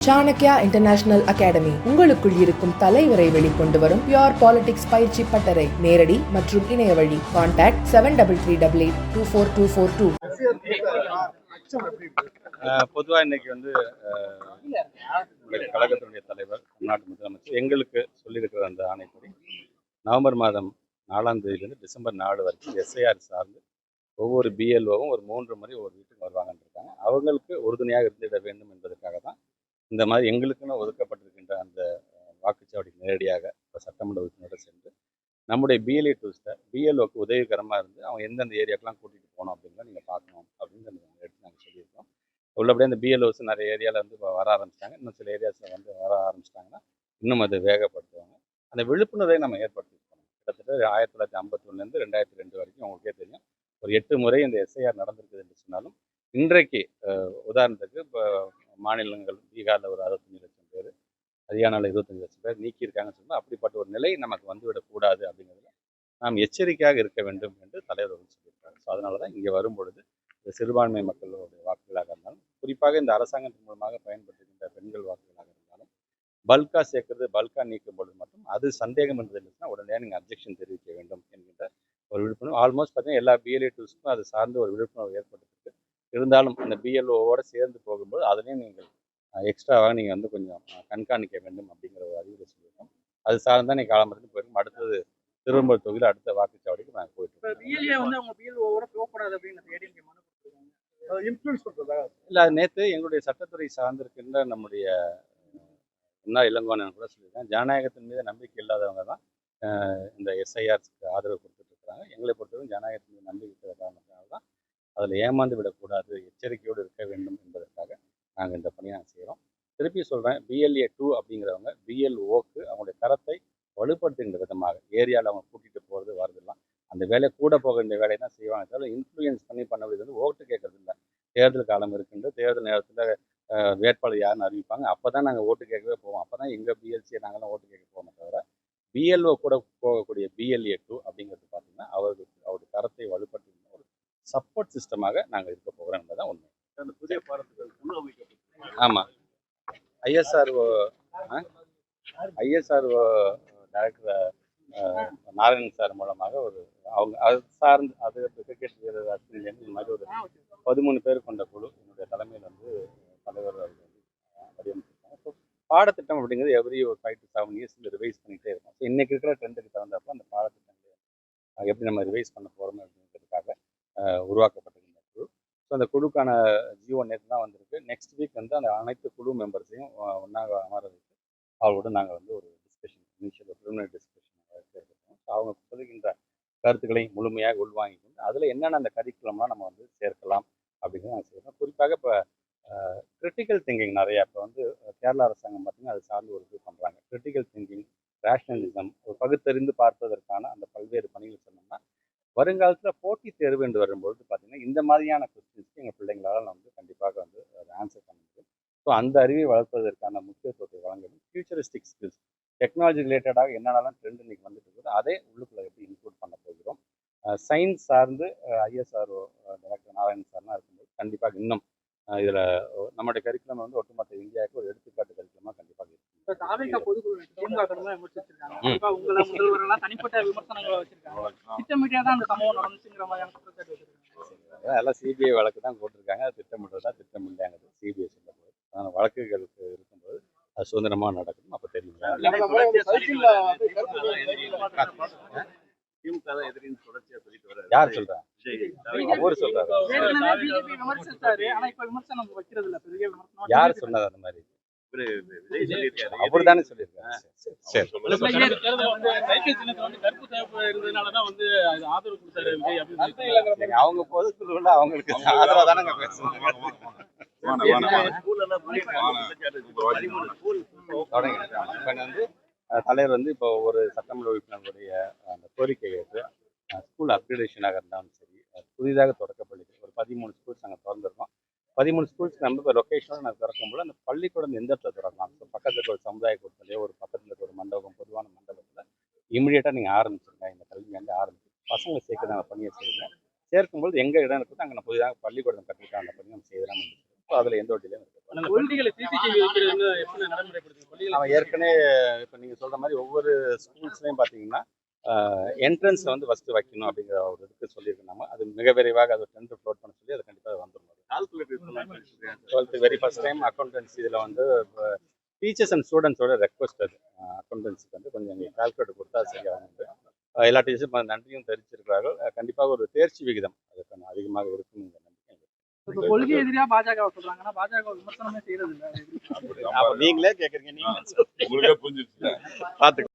Chanakya international academy உங்களுக்குள் இருக்கும் தலைவரை வெளிக்கொண்டு வரும் பியோர் பாலிடிக்ஸ் பயிற்சி பட்டறை. நேரடி மற்றும் இணைய வழி. Contact seven double three double eight two four two four two பொதுவாக இன்னைக்கு வந்து கழகத்தினுடைய தலைவர் தமிழ்நாட்டு முதலமைச்சர் எங்களுக்கு சொல்லியிருக்கிற அந்த ஆணைப்படி நவம்பர் மாதம் நாலாம் தேதியிலிருந்து டிசம்பர் நாலு வரைக்கும் எஸ்ஐஆர் சார்ந்து ஒவ்வொரு பிஎல்ஓவும் ஒரு மூன்று முறை ஒரு வீட்டுக்கு வருவாங்கன்னு இருக்காங்க. அவங்களுக்கு உறுதுணையாக இருந்திட வேண்டும் என்பதற்காக தான் இந்த மாதிரி எங்களுக்குன்னு ஒதுக்கப்பட்டிருக்கின்ற அந்த வாக்குச்சாவடி நேரடியாக இப்போ சட்டமன்ற உறுப்பினரோட சென்று நம்முடைய பிஎல்ஏ டூஸ்ட்டை பிஎல்ஓக்கு உதவிகரமாக இருந்து அவங்க எந்தெந்த ஏரியாக்கெலாம் கூட்டிகிட்டு போகணும் அப்படின்னு நீங்கள் பார்க்கணும் அப்படின்னு நாங்கள் எடுத்து நாங்கள் சொல்லியிருக்கோம். உள்ளபடியே அந்த பிஎல்ஓஸ் நிறைய ஏரியாவில் வந்து வர ஆரம்பிச்சிட்டாங்க. இன்னும் சில ஏரியாஸில் வந்து வர ஆரம்பிச்சிட்டாங்கன்னா இன்னும் அதை வேகப்படுத்துவாங்க. அந்த விழிப்புணர்வை நம்ம ஏற்படுத்திருக்கோம் கிட்டத்தட்ட ஆயிரத்தி தொள்ளாயிரத்தி ஐம்பத்தி ஒன்றுலேருந்து ரெண்டாயிரத்தி ரெண்டு வரைக்கும் உங்களுக்கே தெரியும். ஒரு எட்டு முறை இந்த எஸ்ஐஆர் நடந்திருக்குது என்று சொன்னாலும் இன்றைக்கு உதாரணத்துக்கு இப்போ மாநிலங்கள் பீகாரில் ஒரு அறுபத்தஞ்சு லட்சம் பேர் ஹரியானாவில் இருபத்தஞ்சு லட்சம் பேர் நீக்கியிருக்காங்கன்னு சொன்னால் அப்படிப்பட்ட ஒரு நிலை நமக்கு வந்துவிடக்கூடாது அப்படிங்கிறதுல நாம் எச்சரிக்கையாக இருக்க வேண்டும் என்று தலைவர் அவர்கள் சொல்லியிருக்காரு. ஸோ அதனால தான் இங்கே வரும்பொழுது இந்த சிறுபான்மை மக்களுடைய வாக்குகளாக இருந்தாலும் குறிப்பாக இந்த அரசாங்கத்தின் மூலமாக பயன்படுத்துகின்ற பெண்கள் வாக்குகளாக இருந்தாலும் பல்கா சேர்க்கறது பல்கா நீக்கும் பொழுது மட்டும் அது சந்தேகம் என்று இருந்துச்சுன்னா உடனே நீங்கள் அப்ஜெக்ஷன் தெரிவிக்க வேண்டும் என்கின்ற ஒரு விழிப்புணர்வு ஆல்மோஸ்ட் பார்த்தீங்கன்னா எல்லா பிஎல்ஏ டூஸ்க்கும் அது சார்ந்து ஒரு விழிப்புணர்வு ஏற்பட்டு இருந்தாலும் அந்த பிஎல்ஓவோட சேர்ந்து போகும்போது அதுலேயும் நீங்கள் எக்ஸ்ட்ராவாக நீங்கள் வந்து கொஞ்சம் கண்காணிக்க வேண்டும் அப்படிங்கிற ஒரு அறிவுரை சொல்லியிருக்கோம். அது சார்ந்து தான் நீங்கள் காலம்பரத்துக்கு போயிருக்கோம் அடுத்தது திருவம்பூர் தொகுதியில் அடுத்த வாக்குச்சாவடிக்கு நாங்கள் போயிட்டு இல்லை அது நேற்று எங்களுடைய சட்டத்துறை சார்ந்திருக்கின்ற நம்முடைய என்ன இளங்கோவன் கூட சொல்லியிருக்கேன் ஜனநாயகத்தின் மீது நம்பிக்கை இல்லாதவங்க தான் இந்த எஸ்ஐஆர்ஸ்க்கு ஆதரவு கொடுத்துட்டு இருக்கிறாங்க. எங்களை பொறுத்தவரை ஜனநாயகத்தின் மீது நம்பிக்கை இருக்கிற தான். அதில் ஏமாந்து விடக்கூடாது எச்சரிக்கையோடு இருக்க வேண்டும் என்பதற்காக நாங்கள் இந்த பணியை நாங்கள் செய்கிறோம். திருப்பி சொல்கிறேன் பிஎல்ஏ டூ அப்படிங்கிறவங்க பிஎல்ஓக்கு அவங்களுடைய தரத்தை வலுப்படுத்துகின்ற விதமாக ஏரியாவில் அவங்க கூட்டிகிட்டு போகிறது வரதெல்லாம் அந்த வேலை கூட போக வேண்டிய வேலையை தான் செய்வாங்க தவிர இன்ஃப்ளூயன்ஸ் பண்ணி பண்ண வேண்டியது வந்து ஓட்டு கேட்கறது இல்லை. தேர்தல் காலம் இருக்கின்ற தேர்தல் நேரத்தில் வேட்பாளர் யாருன்னு அறிவிப்பாங்க. அப்போ தான் நாங்கள் ஓட்டு கேட்கவே போவோம். அப்போ தான் எங்கள் பிஎல்சியை நாங்களாம் ஓட்டு கேட்க போவோம் தவிர பிஎல்ஓ கூட போகக்கூடிய பிஎல்ஏ டூ அப்படிங்கிறது பார்த்தீங்கன்னா அவர்களுக்கு அவருடைய தரத்தை வலு சப்போர்ட் சிஸ்டமாக நாங்கள் இருக்க போகிறோம் என்பதுதான் உண்மை. அந்த புதிய அமைக்கப்பட்டு ஆமாம் ISRO ISRO director Narayanan sir மூலமாக ஒரு அவங்க அது சார்ந்து அது கிரிக்கெட் வீரர் அஸ்வின்லேருந்து இந்த மாதிரி ஒரு பதிமூணு பேர் கொண்ட குழு என்னுடைய தலைமையில் வந்து தலைவர் அவர்கள் வந்து வடிவமைச்சிருக்காங்க. ஸோ பாடத்திட்டம் அப்படிங்கிறது எவ்ரி ஒரு ஃபைவ் டு செவன் இயர்ஸில் ரிவைஸ் பண்ணிகிட்டே இருக்கும். ஸோ இன்றைக்கி இருக்கிற ட்ரெண்டுக்கு தகுந்தப்போ அந்த பாடத்திட்டங்களை எப்படி நம்ம ரிவைஸ் பண்ண போகிறோம் அப்படிங்கிறதுக்காக உருவாக்கப்பட்டிருந்த குழு. ஸோ அந்த குழுக்கான ஜியோ நேற்று தான் வந்திருக்கு. நெக்ஸ்ட் வீக் வந்து அந்த அனைத்து குழு மெம்பர்ஸையும் ஒன்றாக அமர வைத்து அவர்களோட நாங்கள் வந்து ஒரு discussion initial preliminary discussion so அவங்க சொல்லுகின்ற கருத்துக்களை முழுமையாக உள்வாங்கி கொண்டு அதில் என்னென்ன அந்த கரிக்குலம்லாம் நம்ம வந்து சேர்க்கலாம் அப்படிங்கிறத நாங்கள் செய்யறோம். குறிப்பாக இப்போ கிரிட்டிக்கல் திங்கிங் நிறையா இப்போ வந்து கேரளா அரசாங்கம் பார்த்தீங்கன்னா அது சார்ந்து ஒரு இது பண்ணுறாங்க கிரிட்டிக்கல் திங்கிங் ரேஷனலிசம் ஒரு பகுத்தறிந்து பார்ப்பதற்கான அந்த பல்வேறு பணிகள் சொன்னோம்னா வருங்காலத்தில் போட்டி தேர்வு என்று வரும்பொழுது பார்த்தீங்கன்னா இந்த மாதிரியான கொஸ்டின்ஸ்க்கு எங்கள் பிள்ளைங்களால் நான் வந்து கண்டிப்பாக வந்து அதை ஆன்சர் பண்ண முடியும். ஸோ அந்த அறிவை வளர்ப்பதற்கான முக்கியத்துவத்தை வழங்க ஃபியூச்சரிஸ்டிக் ஸ்கில்ஸ் டெக்னாலஜி ரிலேட்டடாக என்னென்னலாம் ட்ரெண்ட் இன்னைக்கு வந்துட்டு இருக்குது அதே உள்ளுக்குள்ளே எப்படி இன்க்ளூட் பண்ண போகிறோம். சயின்ஸ் சார்ந்து ஐஎஸ்ஆர்ஓ டாக்டர் நாராயண் சார்லாம் இருக்கும்போது கண்டிப்பாக இன்னும் இதில் நம்மளுடைய கரிக்குலம் வந்து ஒட்டுமொத்த இந்தியாவுக்கு ஒரு எடுத்துக்காட்டு கரிக்குலமாக கண்டிப்பாக இருக்கும். உங்களை தனிப்பட்ட விமர்சனங்களை வச்சிருக்காங்க. திட்டமிட்டே தான் அந்த சம்பவம் நடந்துச்சுங்கிற மாதிரியான குற்றச்சாட்டு வச்சிருக்காங்க. அதெல்லாம் சிபிஐ வழக்கு தான் போட்டிருக்காங்க. அது திட்டமிட்டதா திட்டமில்லைங்கிறது சிபிஐ அதனால் வழக்குகளுக்கு இருக்கும்போது அது சுதந்திரமாக நடக்கணும் அப்போ தெரியும். திமுக எதிரின்னு தொடர்ச்சியா சொல்லிட்டு வர்றாரு. யார் சொல்றா? அவர் சொல்றாரு. ஏற்கனவே பிஜேபி விமர்சிச்சாரு. ஆனா இப்ப விமர்சனம் வைக்கிறது இல்ல பெரிய விமர்சனம் யார் சொன்னது அந்த மாதிரி. அவர் தானே சொல்லியிருக்காரு. சரி, அவங்க பொதுக்குழுல அவங்களுக்கு ஆதரவா தானங்க பேசுவாங்க. தலைவர் வந்து இப்போ ஒரு சட்டமன்ற உறுப்பினர்களுடைய அந்த கோரிக்கை ஏற்று ஸ்கூல் அப்கிரேடேஷனாக இருந்தாலும் சரி புதிதாக தொடக்கப்பள்ளிகள் ஒரு பதிமூணு ஸ்கூல்ஸ் நாங்கள் திறந்துருக்கோம். பதிமூணு ஸ்கூல்ஸ் நம்ம இப்போ லொக்கேஷனோட நாங்கள் திறக்கும்போது அந்த பள்ளிக்கூடம் எந்த இடத்துல திறக்கலாம்? ஸோ பக்கத்தில் ஒரு சமுதாய கூட்டத்திலேயோ ஒரு பக்கத்தில் இருக்க ஒரு மண்டபம் பொதுவான மண்டபத்தில் இமிடியேட்டாக நீங்கள் ஆரம்பிச்சிருங்க. இந்த கல்வி வந்து ஆரம்பிச்சு பசங்களை சேர்க்க நாங்கள் பணியை செய்யுங்க. சேர்க்கும்போது எங்கே இடம் இருக்குதோ அங்கே நான் புதிதாக பள்ளிக்கூடம் கட்டிருக்கோம் அந்த பணி நம்ம செய்யலாம் ஸோ அதில் எந்த ஒரு டிலேயும் அவன் ஏற்கனவே இப்போ நீங்கள் சொல்கிற மாதிரி ஒவ்வொரு ஸ்கூல்ஸ்லையும் பார்த்தீங்கன்னா என்ட்ரன்ஸில் வந்து ஃபஸ்ட்டு வைக்கணும் அப்படிங்கிற ஒரு இதுக்கு சொல்லியிருக்கோம் நம்ம அது மிக விரைவாக அது டென்த்து ஃப்ளோட் பண்ண சொல்லி அது கண்டிப்பாக வந்துடும் calculator twelfth very first time accountancy இதில் வந்து டீச்சர்ஸ் அண்ட் ஸ்டூடெண்ட்ஸோட ரெக்வஸ்ட் அது. அக்கௌண்டன்சிக்கு வந்து கொஞ்சம் எங்களுக்கு கால்குலேட்டர் கொடுத்தா சரியாக வந்து எல்லா டீச்சர்ஸும் நன்றியும் தெரிவிச்சிருக்கிறார்கள். கண்டிப்பாக ஒரு தேர்ச்சி விகிதம் அதுக்கு அதிகமாக இருக்கும் இந்த நம்பிக்கை எங்களுக்கு. இப்ப கொள்கை எதிரியா பாஜக சொல்றாங்கன்னா பாஜக விமர்சனமே செய்யறது இல்ல. அப்ப நீங்களே உங்களுக்கே புரிஞ்சிருச்சு. பார்த்து